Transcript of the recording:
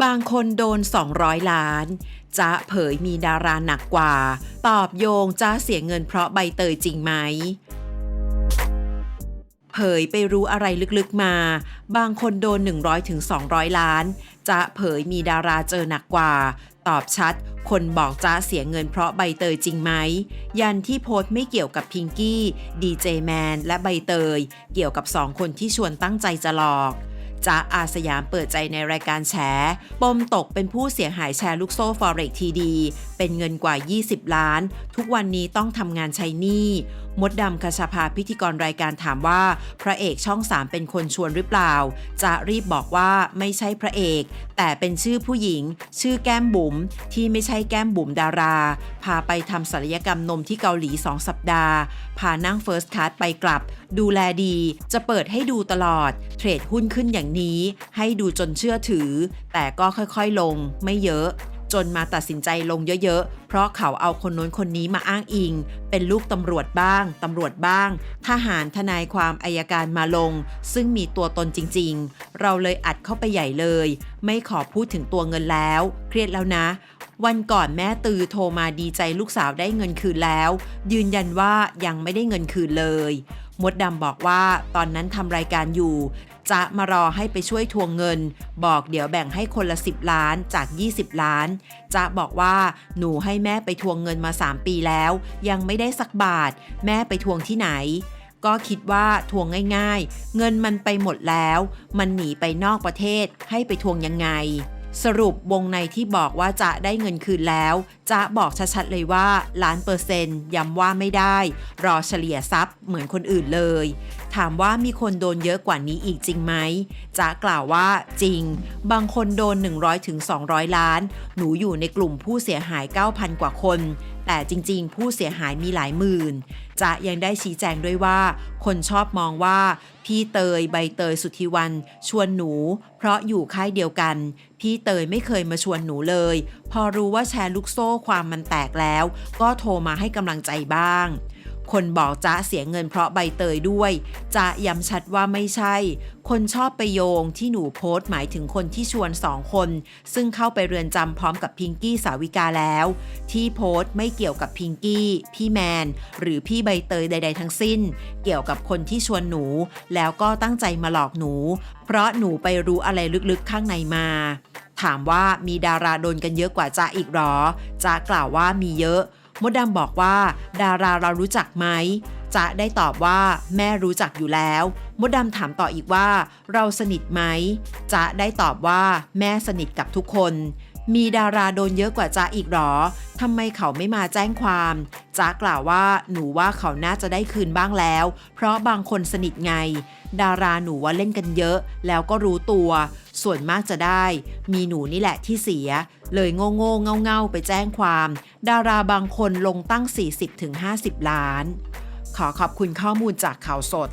บางคนโดน 200 ล้านจ๊ะเผยมีดาราหนักกว่า ตอบโยงจ๊ะเสียเงินเพราะใบเตยจริงไหม เผยไปรู้อะไรลึกๆมา บางคนโดน 100ถึง200ล้านจ๊ะเผยมีดาราเจอหนักกว่า ตอบชัด คนบอกจ๊ะเสียเงินเพราะใบเตยจริงไหม ยันที่โพสต์ไม่เกี่ยวกับพิงกี้ ดีเจแมนและใบเตย เกี่ยวกับสองคนที่ชวนตั้งใจจะหลอก จ้าอาสยามเปิดใจในรายการแฉปมตกเป็นผู้เสียหายแชร์ลูกโซ่ฟอเร็กทีดี เป็นเงินกว่า 20 ล้าน ทุกวันนี้ต้องทำงานใช้หนี้มดดำคชาภาพิธีกรรายการถามว่า พระเอกช่อง3เป็นคนชวนหรือเปล่า จะรีบบอกว่าไม่ใช่พระเอก แต่เป็นชื่อผู้หญิง ชื่อแก้มบุ๋มที่ไม่ใช่แก้มบุ๋มดารา พาไปทำศัลยกรรมนมที่เกาหลี 2 สัปดาห์ พานั่งเฟิร์สคลาสไปกลับ ดูแลดี จะเปิดให้ดูตลอด เทรดหุ้นขึ้นอย่างนี้ ให้ดูจนเชื่อถือ แต่ก็ค่อยๆลง ไม่เยอะ จนมาตัดสินใจลงเยอะๆ เพราะเขาเอาคนน้นคนนี้มาอ้างอิง เป็นลูกตำรวจบ้าง ตำรวจบ้าง ทหารทนายความอายการมาลง ซึ่งมีตัวตนจริงๆ เราเลยอัดเข้าไปใหญ่เลย ไม่ขอพูดถึงตัวเงินแล้ว เครียดแล้วนะ วันก่อนแม่ตือโทรมาดีใจลูกสาวได้เงินคืนแล้ว ยืนยันว่ายังไม่ได้เงินคืนเลย มดดำบอกว่าตอนนั้นทำรายการอยู่ จะมารอให้ไปช่วยทวงเงิน บอกเดี๋ยวแบ่งให้คนละ 10 ล้านจาก 20 ล้าน จะบอกว่าหนูให้แม่ไปทวงเงินมา 3 ปีแล้ว ยังไม่ได้สักบาท แม่ไปทวงที่ไหน ก็คิดว่าทวงง่าย ๆ เงินมันไปหมดแล้ว มันหนีไปนอกประเทศให้ไปทวงยังไง สรุปวงในที่บอกว่าจะได้เงินคืนแล้ว จะบอกชัดๆเลยว่าล้านเปอร์เซ็นต์ย้ำว่าไม่ได้ รอเฉลี่ยทรัพย์เหมือนคนอื่นเลย ถามว่ามีคนโดนเยอะกว่านี้อีกจริงไหมจะกล่าวว่าจริง บางคนโดน 100ถึง200 ล้าน หนูอยู่ในกลุ่มผู้เสียหาย 9,000 กว่าคน แต่จริงๆ ผู้เสียหายมีหลายหมื่น จะยังได้ชี้แจงด้วยว่า คนชอบมองว่า พี่เตยใบเตยสุทธิวัน ชวนหนู เพราะอยู่ค่ายเดียวกัน พี่เตยไม่เคยมาชวนหนูเลย พอรู้ว่าแชร์ลูกโซ่ความมันแตกแล้ว ก็โทรมาให้กำลังใจบ้าง คนบอกจ๊ะเสียเงินเพราะใบเตยด้วยจะย้ำชัดว่าไม่ใช่ คนชอบไปโยงที่หนูโพสต์หมายถึงคนที่ชวนสองคน ซึ่งเข้าไปเรือนจำพร้อมกับพิงกี้สาวิกาแล้ว ที่โพสต์ไม่เกี่ยวกับพิงกี้ พี่แมน หรือพี่ใบเตยใด ๆ ทั้งสิ้น เกี่ยวกับคนที่ชวนหนู แล้วก็ตั้งใจมาหลอกหนู เพราะหนูไปรู้อะไรลึกๆข้างในมาถามว่ามีดาราโดนกันเยอะกว่าจ๊ะอีกหรอจ๊ะกล่าวว่ามีเยอะ มดดำบอกว่า ดาราเรารู้จักไหมจะได้ตอบว่า แม่รู้จักอยู่แล้ว มดดำถามต่ออีกว่า เราสนิทไหมจะได้ตอบว่า แม่สนิทกับทุกคน มีดาราโดนเยอะกว่าจ๊ะอีกหรอทำไมเขาไม่มาแจ้งความจ๊ะกล่าวว่าหนูว่าเขาน่าจะได้คืนบ้างแล้ว เพราะบางคนสนิทไง ดาราหนูว่าเล่นกันเยอะ แล้วก็รู้ตัว ส่วนมากจะได้ มีหนูนี่แหละที่เสีย เลยโง่โง่เง่าเง่าไปแจ้งความ ดาราบางคนลงตั้ง 40-50 ล้าน ขอขอบคุณข้อมูลจากข่าวสด